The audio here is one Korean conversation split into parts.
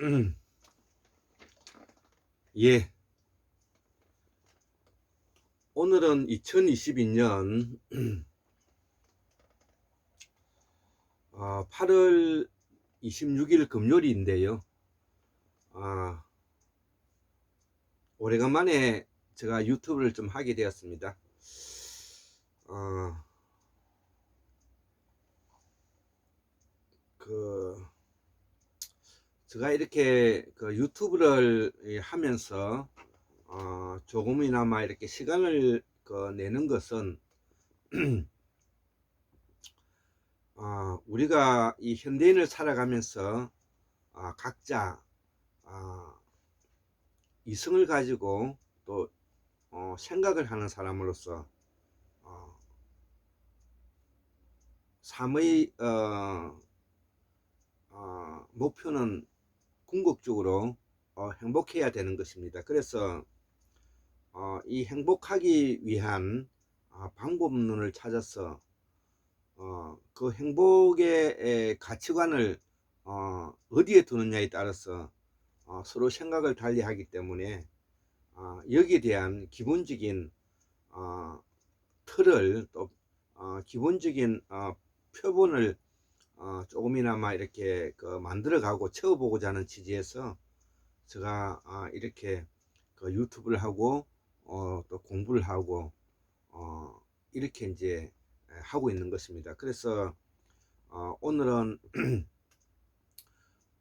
음. 예. 오늘은 2022년 8월 26일 금요일인데요. 아, 오래간만에 제가 유튜브를 좀 하게 되었습니다. 아, 그 제가 이렇게 그 유튜브를 이 하면서 어, 조금이나마 이렇게 시간을 그 내는 것은 어, 우리가 이 현대인을 살아가면서 어, 각자 어, 이성을 가지고 또 어, 생각을 하는 사람으로서 어, 삶의 어, 어, 목표는 궁극적으로 어, 행복해야 되는 것입니다. 그래서 어, 이 행복하기 위한 어, 방법론을 찾아서 어, 그 행복의 에, 가치관을 어, 어디에 두느냐에 따라서 어, 서로 생각을 달리하기 때문에 어, 여기에 대한 기본적인 어, 틀을 또 어, 기본적인 어, 표본을 어, 조금이나마 이렇게 그 만들어가고 채워보고자 하는 취지에서 제가 아, 이렇게 그 유튜브를 하고 어, 또 공부를 하고 어, 이렇게 이제 하고 있는 것입니다. 그래서 어, 오늘은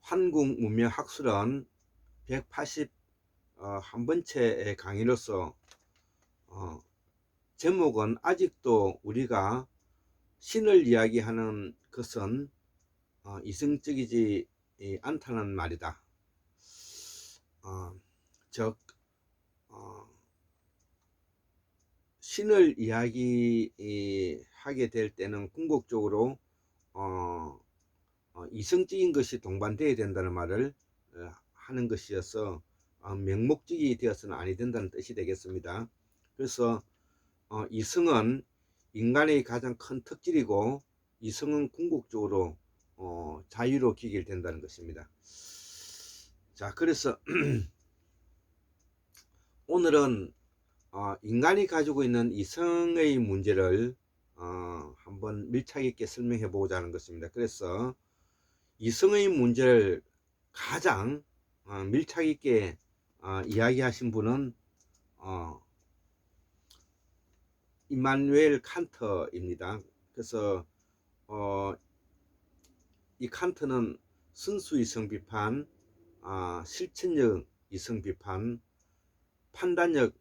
한국 문명 학술원 180 어, 한 번째 강의로서 어, 제목은 아직도 우리가 신을 이야기하는 것은 어, 이성적이지 않다는 말이다. 어, 즉 어, 신을 이야기하게 될 때는 궁극적으로 어, 어, 이성적인 것이 동반되어야 된다는 말을 어, 하는 것이어서 어, 명목적이 되어서는 아니 된다는 뜻이 되겠습니다. 그래서 어, 이성은 인간의 가장 큰 특질이고 이성은 궁극적으로 어, 자유로 기결된다는 것입니다. 자, 그래서 오늘은 어, 인간이 가지고 있는 이성의 문제를 어, 한번 밀착 있게 설명해 보고자 하는 것입니다. 그래서 이성의 문제를 가장 어, 밀착 있게 어, 이야기하신 분은 어, 이마누엘 칸터입니다. 그래서 어, 이 칸트는 순수 이성 비판, 아, 실천적 이성 비판, 판단력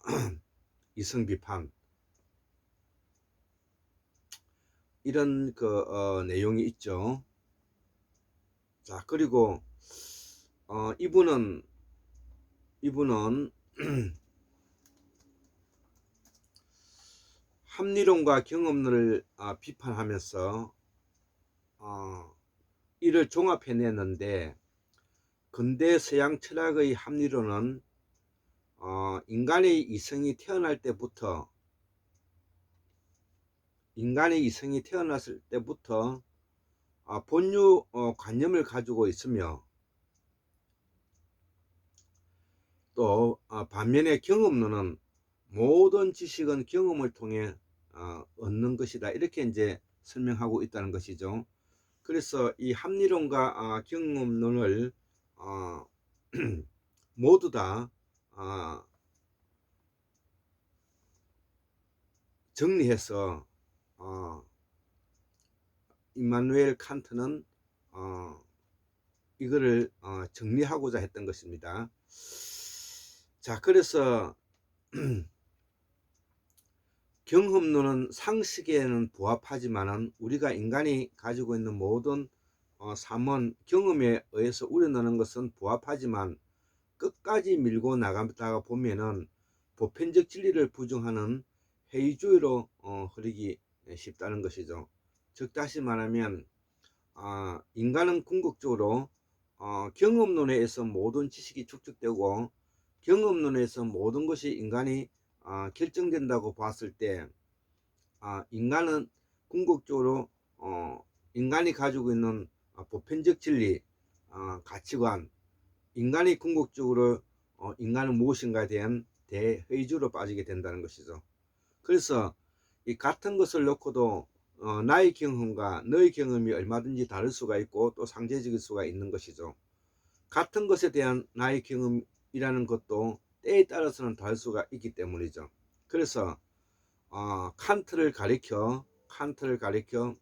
이성 비판 이런 그 어, 내용이 있죠. 자 그리고 어, 이분은 이분은 합리론과 경험론을 아, 비판하면서 어, 이를 종합해냈는데 근대 서양 철학의 합리론은 어, 인간의 이성이 태어날 때부터 인간의 이성이 태어났을 때부터 어, 본유 어, 관념을 가지고 있으며 또 어, 반면에 경험론은 모든 지식은 경험을 통해 어, 얻는 것이다 이렇게 이제 설명하고 있다는 것이죠. 그래서 이 합리론과 아, 경험론을 어, 모두 다 아, 정리해서 어, 이마누엘 칸트는 어, 이거를 어, 정리하고자 했던 것입니다. 자, 그래서 경험론은 상식에는 부합하지만은 우리가 인간이 가지고 있는 모든 어, 삶은 경험에 의해서 우려내는 것은 부합하지만 끝까지 밀고 나가다가 보면은 보편적 진리를 부정하는 회의주의로 어, 흐르기 쉽다는 것이죠. 즉 다시 말하면 어, 인간은 궁극적으로 어, 경험론에 의해서 모든 지식이 축적되고 경험론에서 모든 것이 인간이 어, 결정된다고 봤을 때 어, 인간은 궁극적으로 어, 인간이 가지고 있는 어, 보편적 진리, 어, 가치관 인간이 궁극적으로 어, 인간은 무엇인가에 대한 대회의주로 빠지게 된다는 것이죠. 그래서 이 같은 것을 놓고도 어, 나의 경험과 너의 경험이 얼마든지 다를 수가 있고 또 상대적일 수가 있는 것이죠. 같은 것에 대한 나의 경험이라는 것도 때에 따라서는 다를 수가 있기 때문이죠. 그래서 어, 칸트를 가리켜 칸트를 가리켜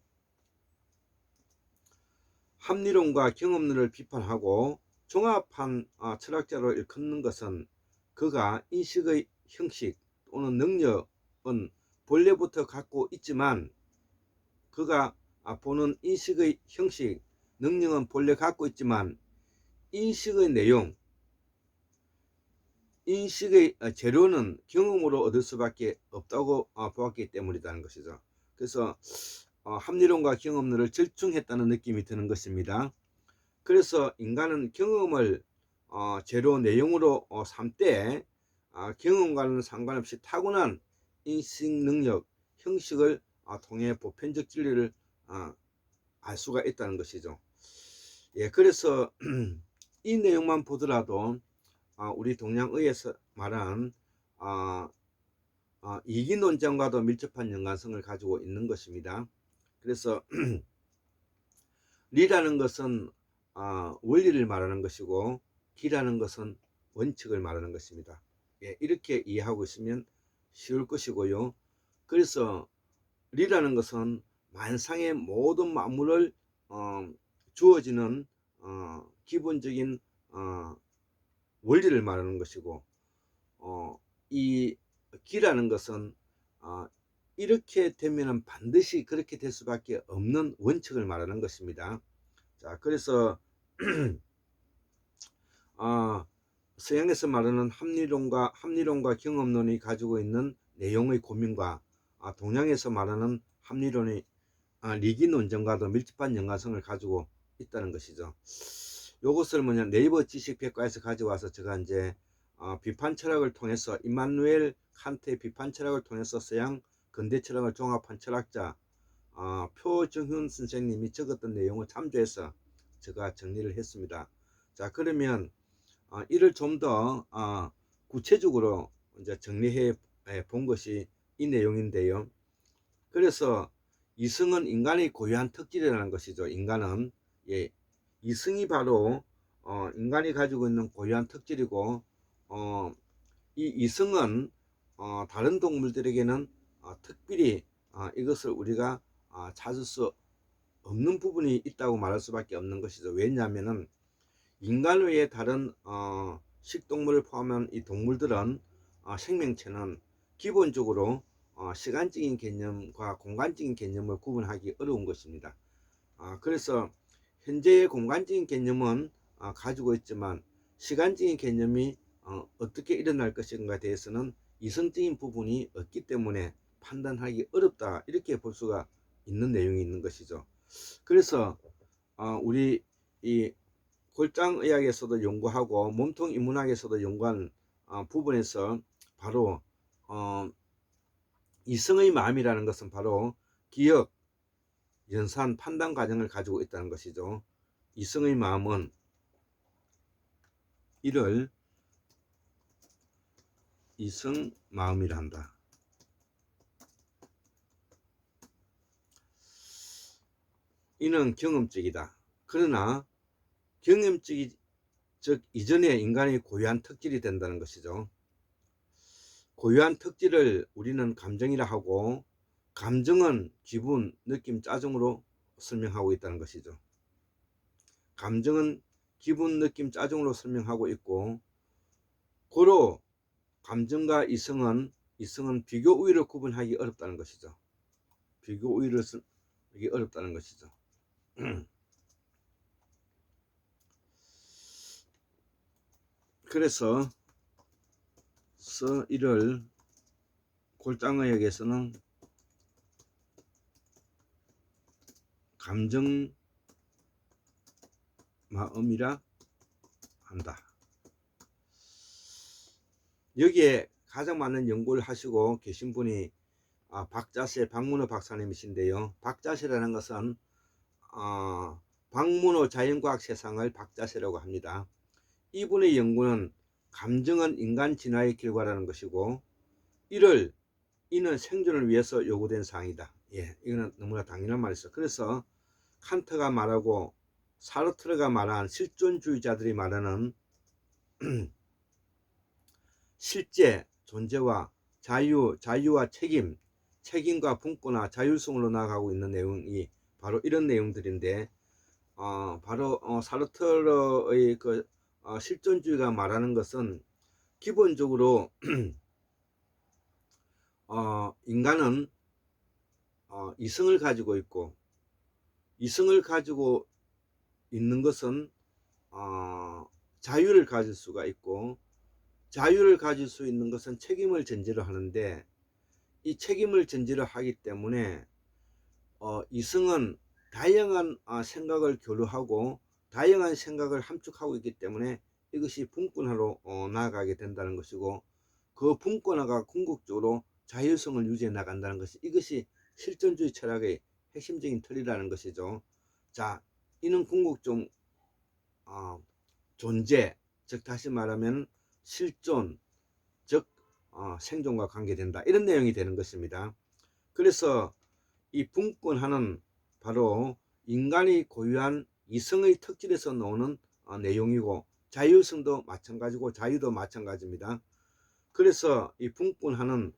합리론과 경험론을 비판하고 종합한 어, 철학자로 일컫는 것은 그가 인식의 형식 또는 능력은 본래부터 갖고 있지만 그가 아, 보는 인식의 형식 능력은 본래 갖고 있지만 인식의 내용 인식의 어, 재료는 경험으로 얻을 수밖에 없다고 어, 보았기 때문이라는 것이죠. 그래서 어, 합리론과 경험론을 절충했다는 느낌이 드는 것입니다. 그래서 인간은 경험을 어, 재료 내용으로 어, 삼때 아, 경험과는 상관없이 타고난 인식 능력, 형식을 아, 통해 보편적 진리를 아, 알 수가 있다는 것이죠. 예, 그래서 이 내용만 보더라도 아, 우리 동양의에서 말한 아, 아, 이기 논쟁과도 밀접한 연관성을 가지고 있는 것입니다. 그래서 리라는 것은 아, 원리를 말하는 것이고 기라는 것은 원칙을 말하는 것입니다. 예, 이렇게 이해하고 있으면 쉬울 것이고요. 그래서 리라는 것은 만상의 모든 만물을 어, 주어지는 어, 기본적인 어, 원리를 말하는 것이고 어, 이 기라는 것은 어, 이렇게 되면 반드시 그렇게 될 수밖에 없는 원칙을 말하는 것입니다. 자, 그래서 아, 서양에서 말하는 합리론과 합리론과 경험론이 가지고 있는 내용의 고민과 아, 동양에서 말하는 합리론의 아, 리기 논쟁과도 밀접한 연관성을 가지고 있다는 것이죠. 요것을 뭐냐 네이버 지식백과에서 가져와서 제가 이제 어, 비판 철학을 통해서 임마누엘 칸트의 비판 철학을 통해서 서양 근대 철학을 종합한 철학자 어, 표정훈 선생님이 적었던 내용을 참조해서 제가 정리를 했습니다. 자 그러면 어, 이를 좀더 어, 구체적으로 이제 정리해 본 것이 이 내용인데요. 그래서 이승은 인간의 고유한 특질이라는 것이죠. 인간은 예, 이 승이 바로 어, 인간이 가지고 있는 고유한 특질이고 어, 이 이승은 어, 다른 동물들에게는 어, 특별히 어, 이것을 우리가 어, 찾을 수 없는 부분이 있다고 말할 수밖에 없는 것이죠. 왜냐하면은 인간 외에 다른 어, 식동물을 포함한 이 동물들은 어, 생명체는 기본적으로 어, 시간적인 개념과 공간적인 개념을 구분하기 어려운 것입니다. 어, 그래서 현재의 공간적인 개념은 어, 가지고 있지만 시간적인 개념이 어, 어떻게 일어날 것인가에 대해서는 이성적인 부분이 없기 때문에 판단하기 어렵다 이렇게 볼 수가 있는 내용이 있는 것이죠. 그래서 어, 우리 이 골장의학에서도 연구하고 몸통 인문학에서도 연구한 어, 부분에서 바로 어, 이성의 마음이라는 것은 바로 기억, 연산, 판단 과정을 가지고 있다는 것이죠. 이성의 마음은 이를 이성 마음이라 한다. 이는 경험적이다. 그러나 경험적이 즉 이전에 인간의 고유한 특질이 된다는 것이죠. 고유한 특질을 우리는 감정이라 하고 감정은 기분, 느낌, 짜증으로 설명하고 있다는 것이죠. 감정은 기분, 느낌, 짜증으로 설명하고 있고 고로 감정과 이성은 이성은 비교 우위를 구분하기 어렵다는 것이죠. 비교 우위를 하기 어렵다는 것이죠. 그래서 서 이를 골장의역에서는 감정 마음이라 한다. 여기에 가장 많은 연구를 하시고 계신 분이 아, 박자세 박문호 박사님이신데요. 박자세라는 것은 어, 박문호 자연과학 세상을 박자세라고 합니다. 이분의 연구는 감정은 인간 진화의 결과라는 것이고 이를 이는 생존을 위해서 요구된 사항이다. 예, 이거는 너무나 당연한 말이죠. 그래서 칸트가 말하고 사르트르가 말한 실존주의자들이 말하는 실제 존재와 자유, 자유와 책임, 책임과 분권화, 자율성으로 나아가고 있는 내용이 바로 이런 내용들인데, 어, 바로 어, 사르트르의 그 어, 실존주의가 말하는 것은 기본적으로 어, 인간은 어, 이성을 가지고 있고 이성을 가지고 있는 것은 어, 자유를 가질 수가 있고 자유를 가질 수 있는 것은 책임을 전제로 하는데 이 책임을 전제로 하기 때문에 어, 이성은 다양한 아, 생각을 교류하고 다양한 생각을 함축하고 있기 때문에 이것이 분권화로 어, 나아가게 된다는 것이고 그 분권화가 궁극적으로 자율성을 유지해 나간다는 것이 이것이 실존주의 철학의 핵심적인 틀이라는 것이죠. 자, 이는 궁극적 어, 존재, 즉 다시 말하면 실존, 즉 어, 생존과 관계된다 이런 내용이 되는 것입니다. 그래서 이 분권화는 바로 인간이 고유한 이성의 특질에서 나오는 어, 내용이고 자율성도 마찬가지고 자유도 마찬가지입니다. 그래서 이 분권화는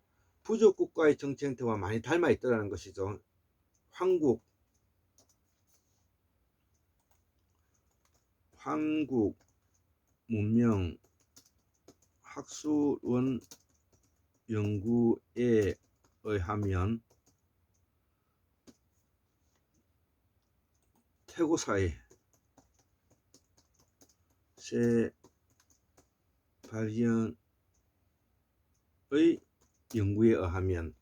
부족 국가의 정치 형태와 많이 닮아 있더라는 것이죠. 황국. 한국 문명 학술원 연구에 의하면 태고사의 새 발견의 연구에 의하면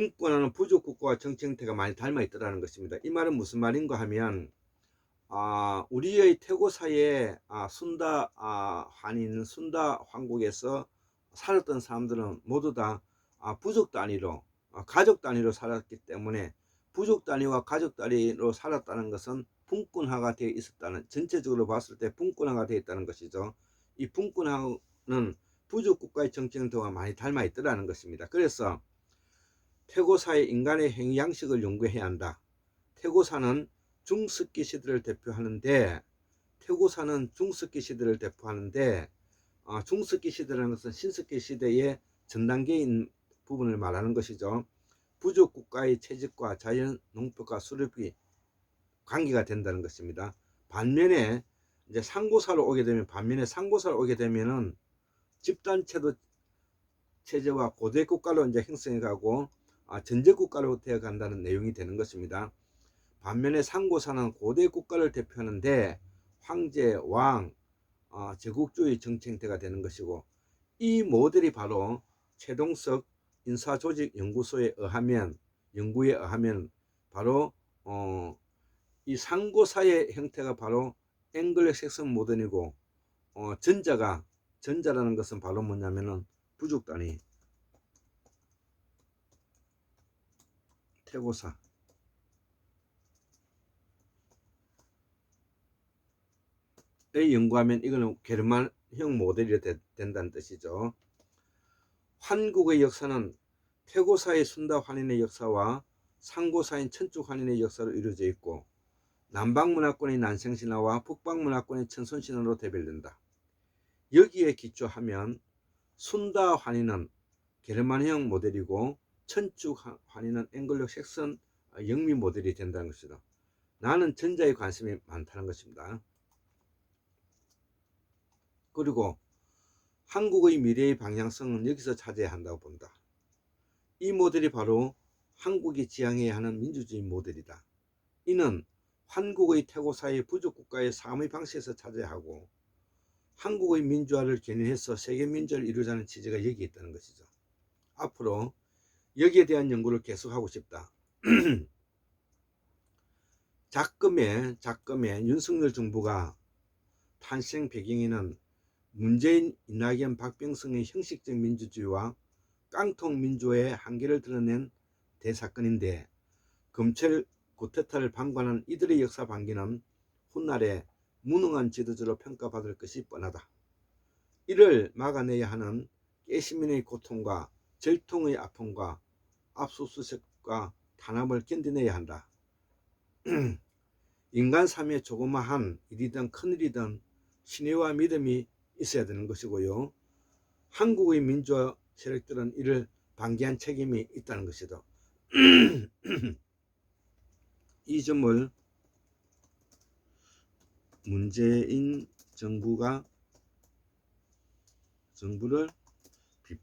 분권하는 부족국가와 정치 형태가 많이 닮아 있더라는 것입니다. 이 말은 무슨 말인가 하면 아, 우리의 태고사의 아, 순다 아, 한인 순다 황국에서 살았던 사람들은 모두 다 아, 부족 단위로 아, 가족 단위로 살았기 때문에 부족 단위와 가족 단위로 살았다는 것은 분권화가 되어 있었다는 전체적으로 봤을 때 분권화가 되어 있다는 것이죠. 이 분권화는 부족 국가의 정치 형태와 많이 닮아 있더라는 것입니다. 그래서 태고사의 인간의 행위 양식을 연구해야 한다. 태고사는 중석기 시대를 대표하는데 태고사는 중석기 시대를 대표하는데 어, 중석기 시대라는 것은 신석기 시대의 전 단계인 부분을 말하는 것이죠. 부족 국가의 채집과 자연 농법과 수렵이 관계가 된다는 것입니다. 반면에 이제 상고사로 오게 되면 반면에 상고사로 오게 되면은 집단 체도 체제와 고대 국가로 이제 형성해 가고 아, 전제 국가로 되어 간다는 내용이 되는 것입니다. 반면에 상고사는 고대 국가를 대표하는데 황제, 왕, 어, 제국주의 정치 형태가 되는 것이고 이 모델이 바로 최동석 인사조직연구소에 의하면 연구에 의하면 바로 어, 이 상고사의 형태가 바로 앵글로 색선 모던이고 어, 전자가 전자라는 것은 바로 뭐냐면은 부족 단위 태고사 에 연구하면 이거는 게르만형 모델이 되, 된다는 뜻이죠. 한국의 역사는 태고사의 순다 환인의 역사와 상고사인 천축 환인의 역사로 이루어져 있고 남방문화권의 난생신화와 북방문화권의 천손신화로 대별된다. 여기에 기초하면 순다 환인은 게르만형 모델이고 천축 환인은 앵글로 색선 영미 모델이 된다는 것이다. 나는 전자에 관심이 많다는 것입니다. 그리고 한국의 미래의 방향성은 여기서 찾아야 한다고 본다. 이 모델이 바로 한국이 지향해야 하는 민주주의 모델이다. 이는 한국의 태고사의 부족국가의 삶의 방식에서 찾아야 하고 한국의 민주화를 견인해서 세계 민주화를 이루자는 취지가 여기에 있다는 것이죠. 앞으로 여기에 대한 연구를 계속하고 싶다. 작금의 작금의 윤석열 정부가 탄생 배경에는 문재인, 이낙연, 박병승의 형식적 민주주의와 깡통 민주화의 한계를 드러낸 대사건인데 검찰 구테타를 방관한 이들의 역사 반기는 훗날에 무능한 지도자로 평가받을 것이 뻔하다. 이를 막아내야 하는 깨시민의 고통과 절통의 아픔과 압수수색과 탄압을 견뎌내야 한다. 인간 삶에 조그마한 일이든 큰일이든 신뢰와 믿음이 있어야 되는 것이고요. 한국의 민주화 세력들은 이를 방기한 책임이 있다는 것이다. 이 점을 문재인 정부가 정부를 비,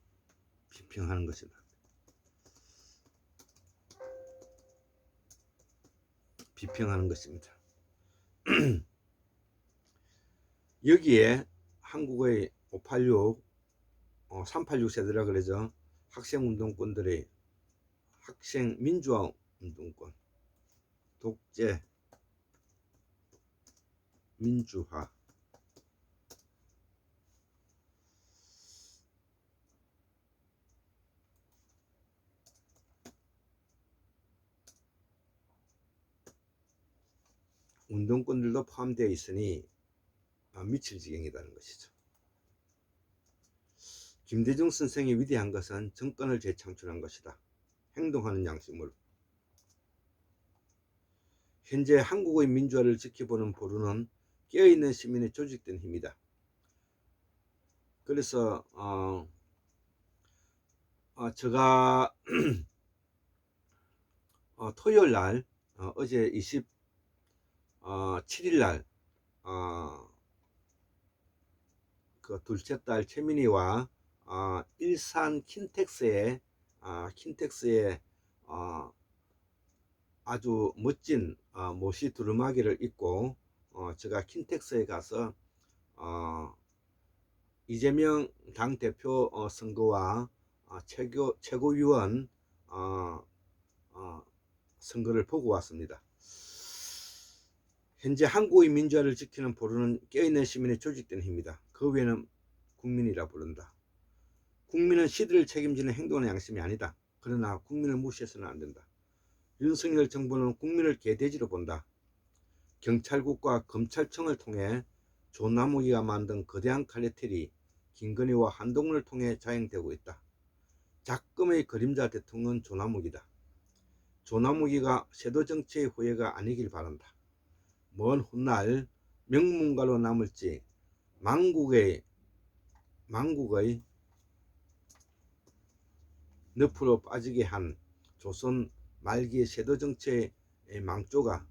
비평하는 것이다. 비평하는 것입니다. 여기에 한국의 586, 어, 386 세대라 그러죠. 학생운동권들의 학생 민주화 운동권, 독재, 민주화, 운동권들도 포함되어 있으니 아, 미칠 지경이라는 것이죠. 김대중 선생이 위대한 것은 정권을 재창출한 것이다. 행동하는 양심으로. 현재 한국의 민주화를 지켜보는 보루는 깨어있는 시민의 조직된 힘이다. 그래서 어, 어, 제가 어, 토요일 날 어, 어제 20 어, 7일 날 어, 그 둘째 딸 최민희와 어, 일산 킨텍스의 어, 킨텍스의 어, 아주 멋진 어, 모시 두루마기를 입고 어, 제가 킨텍스에 가서 어, 이재명 당 대표 어, 선거와 어, 최고 최고위원 어, 어, 선거를 보고 왔습니다. 현재 한국의 민주화를 지키는 보루는 깨어있는 시민의 조직된 힘이다. 그 외에는 국민이라 부른다. 국민은 시대를 책임지는 행동의 양심이 아니다. 그러나 국민을 무시해서는 안 된다. 윤석열 정부는 국민을 개돼지로 본다. 경찰국과 검찰청을 통해 조나무기가 만든 거대한 칼레텔이 김건희와 한동훈을 통해 자행되고 있다. 작금의 그림자 대통령 조나무기다. 조나무기가 세도 정치의 후예가 아니길 바란다. 먼 훗날 명문가로 남을지 망국의 망국의 늪으로 빠지게 한 조선 말기의 세도 정치의 망조가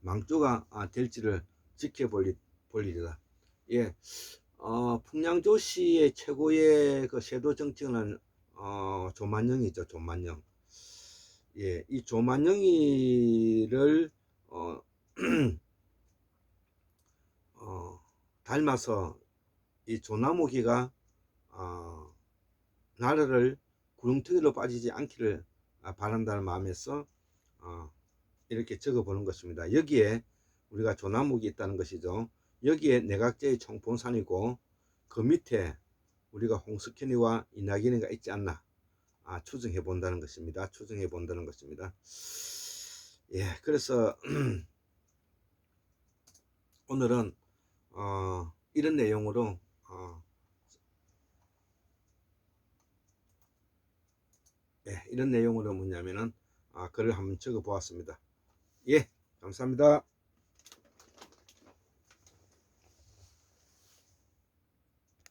망조가 아, 될지를 지켜볼 일이다. 예, 어, 풍량조 씨의 최고의 그 세도 정치는 어, 조만영이죠, 조만영. 예, 이 조만영이를 어, 어, 닮아서 이 조나무기가 어, 나라를 구렁텅이로 빠지지 않기를 아, 바란다는 마음에서 어, 이렇게 적어 보는 것입니다. 여기에 우리가 조나무기 있다는 것이죠. 여기에 내각제의 총본산이고 그 밑에 우리가 홍석현이와 이낙연이가 있지 않나 아, 추정해 본다는 것입니다. 추정해 본다는 것입니다. 예, 그래서 오늘은 어, 이런 내용으로 어, 예, 이런 내용으로 뭐냐면은 아, 글을 한번 적어 보았습니다. 예, 감사합니다.